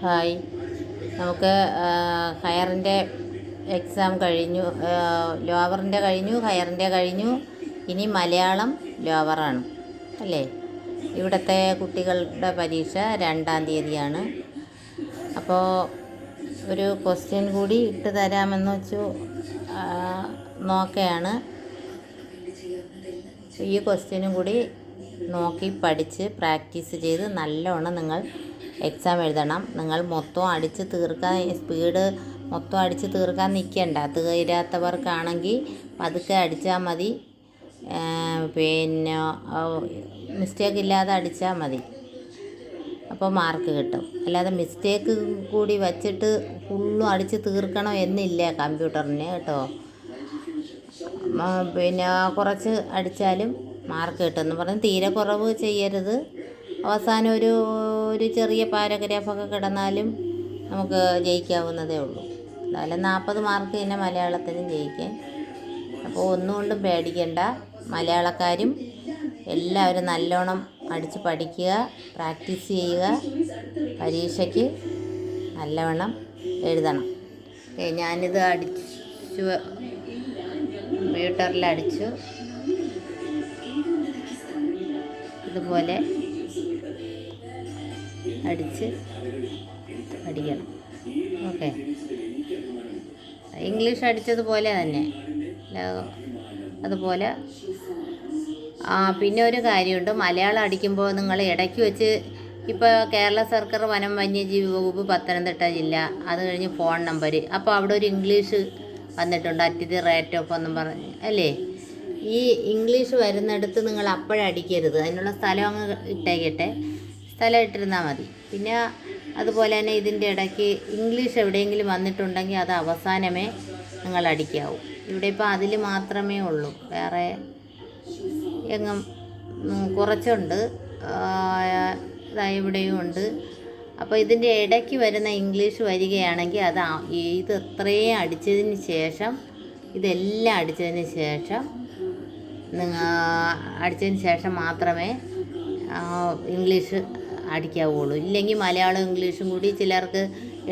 Hi. നമുക്ക് ഹയറിന്റെ exam കഴിഞ്ഞു ലോവറിന്റെ കഴിഞ്ഞു ഹയറിന്റെ കഴിഞ്ഞു. ഇനി മലയാളം ലോവറാണ് അല്ലേ? ഇവിടുത്തെ കുട്ടികളുടെ പരീക്ഷ രണ്ടാം തീയതിയാണ്. അപ്പോൾ ഒരു ക്വസ്റ്റ്യൻ കൂടി ഇട്ട് തരാമെന്ന് വെച്ചു നോക്കുകയാണ് ഈ ക്വസ്റ്റ്യനും കൂടി നോക്കി പഠിച്ച് പ്രാക്ടീസ് ചെയ്ത് നല്ലോണം നിങ്ങൾ എക്സാം എഴുതണം. നിങ്ങൾ മൊത്തം അടിച്ച് തീർക്കാൻ സ്പീഡ് മൊത്തം അടിച്ച് തീർക്കാൻ നിൽക്കണ്ട തീരാത്തവർക്കാണെങ്കിൽ പതുക്കെ അടിച്ചാൽ മതി. പിന്നെ മിസ്റ്റേക്ക് ഇല്ലാതെ അടിച്ചാൽ മതി. അപ്പോൾ മാർക്ക് കിട്ടും. അല്ലാതെ മിസ്റ്റേക്ക് കൂടി വച്ചിട്ട് ഫുള്ളും അടിച്ച് തീർക്കണം എന്നില്ല കമ്പ്യൂട്ടറിന് കേട്ടോ. പിന്നെ കുറച്ച് അടിച്ചാലും മാർക്ക് കിട്ടും എന്ന് പറഞ്ഞ് തീരെ കുറവ് ചെയ്യരുത്. അവസാനം ഒരു ഒരു ചെറിയ പാരഗ്രാഫൊക്കെ കിടന്നാലും നമുക്ക് ജയിക്കാവുന്നതേ ഉള്ളൂ. എന്തായാലും നാൽപ്പത് മാർക്ക് തന്നെ മലയാളത്തിനും ജയിക്കാൻ. അപ്പോൾ ഒന്നുകൊണ്ടും പേടിക്കേണ്ട. മലയാളക്കാരും എല്ലാവരും നല്ലോണം അടിച്ച് പഠിക്കുക പ്രാക്ടീസ് ചെയ്യുക പരീക്ഷയ്ക്ക് നല്ലവണ്ണം എഴുതണം. ഞാനിത് അടിച്ചു കമ്പ്യൂട്ടറിൽ അടിച്ചു ഇതുപോലെ അടിച്ച് അടിക്കണം ഓക്കെ. ഇംഗ്ലീഷ് അടിച്ചതുപോലെ തന്നെ. അതുപോലെ. ആ പിന്നെ ഒരു കാര്യമുണ്ട്. മലയാളം അടിക്കുമ്പോൾ നിങ്ങൾ ഇടയ്ക്ക് വെച്ച് ഇപ്പോൾ കേരള സർക്കാർ വനം വന്യജീവി വകുപ്പ് പത്തനംതിട്ട ജില്ല. അത് കഴിഞ്ഞ് ഫോൺ നമ്പർ. അപ്പോൾ അവിടെ ഒരു ഇംഗ്ലീഷ് വന്നിട്ടുണ്ട്. അറ്റ് ദി റേറ്റ് ഓഫ് എന്നും പറഞ്ഞ്. അല്ലേ? ഈ ഇംഗ്ലീഷ് വരുന്നിടത്ത് നിങ്ങൾ അപ്പോഴടിക്കരുത്. അതിനുള്ള സ്ഥലം അങ്ങ് ഇട്ടേക്കട്ടെ. സ്ഥലം ഇട്ടിരുന്നാൽ മതി. പിന്നെ അതുപോലെ തന്നെ ഇതിന്റെ ഇടയ്ക്ക് ഇംഗ്ലീഷ് എവിടെയെങ്കിലും വന്നിട്ടുണ്ടെങ്കിൽ അത് അവസാനമേ നിങ്ങൾ അടിക്കാവൂ. ഇവിടെ ഇപ്പോൾ അതിൽ മാത്രമേ ഉള്ളൂ. വേറെ എങ്ങും കുറച്ചുണ്ട്. ഇവിടെയും ഉണ്ട്. അപ്പോൾ ഇതിന്റെ ഇടയ്ക്ക് വരുന്ന ഇംഗ്ലീഷ് വരികയാണെങ്കിൽ അത് ഇത് ഇത്രയും അടിച്ചതിന് ശേഷം ഇതെല്ലാം അടിച്ചതിന് ശേഷം നിങ്ങൾ അടിച്ചതിന് ശേഷം മാത്രമേ ഇംഗ്ലീഷ് അടിക്കാവുള്ളൂ. ഇല്ലെങ്കിൽ മലയാളം ഇംഗ്ലീഷും കൂടി ചിലർക്ക്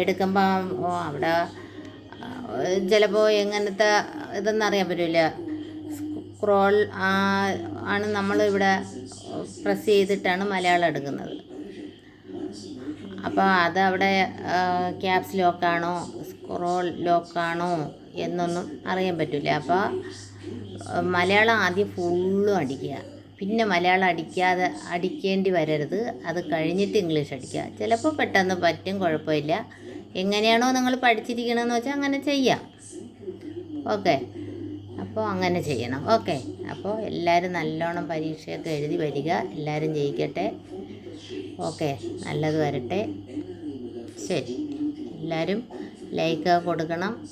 എടുക്കുമ്പോൾ അവിടെ ചിലപ്പോൾ എങ്ങനത്തെ ഇതൊന്നും അറിയാൻ പറ്റില്ല സ്ക്രോൾ ആണ് നമ്മൾ ഇവിടെ പ്രസ് ചെയ്തിട്ടാണ് മലയാളം എടുക്കുന്നത്. അപ്പോൾ അത് അവിടെ ക്യാപ്സ് ലോക്കാണോ സ്ക്രോൾ ലോക്കാണോ എന്നൊന്നും അറിയാൻ പറ്റില്ല അപ്പോൾ മലയാളം ആദ്യം ഫുള്ളും അടിക്കുക. പിന്നെ മലയാളം അടിക്കാതെ അടിക്കേണ്ടി വരരുത്. അത് കഴിഞ്ഞിട്ട് ഇംഗ്ലീഷ് അടിക്കുക. ചിലപ്പോൾ പെട്ടെന്ന് പറ്റും കുഴപ്പമില്ല. എങ്ങനെയാണോ നിങ്ങൾ പഠിച്ചിരിക്കണമെന്ന് വെച്ചാൽ അങ്ങനെ ചെയ്യാം. ഓക്കെ. അപ്പോൾ അങ്ങനെ ചെയ്യണം. ഓക്കെ. അപ്പോൾ എല്ലാവരും നല്ലോണം പരീക്ഷയൊക്കെ എഴുതി വരിക. എല്ലാവരും ജയിക്കട്ടെ. ഓക്കെ. നല്ലത് വരട്ടെ. ശരി. എല്ലാവരും ലൈക്ക് കൊടുക്കണം.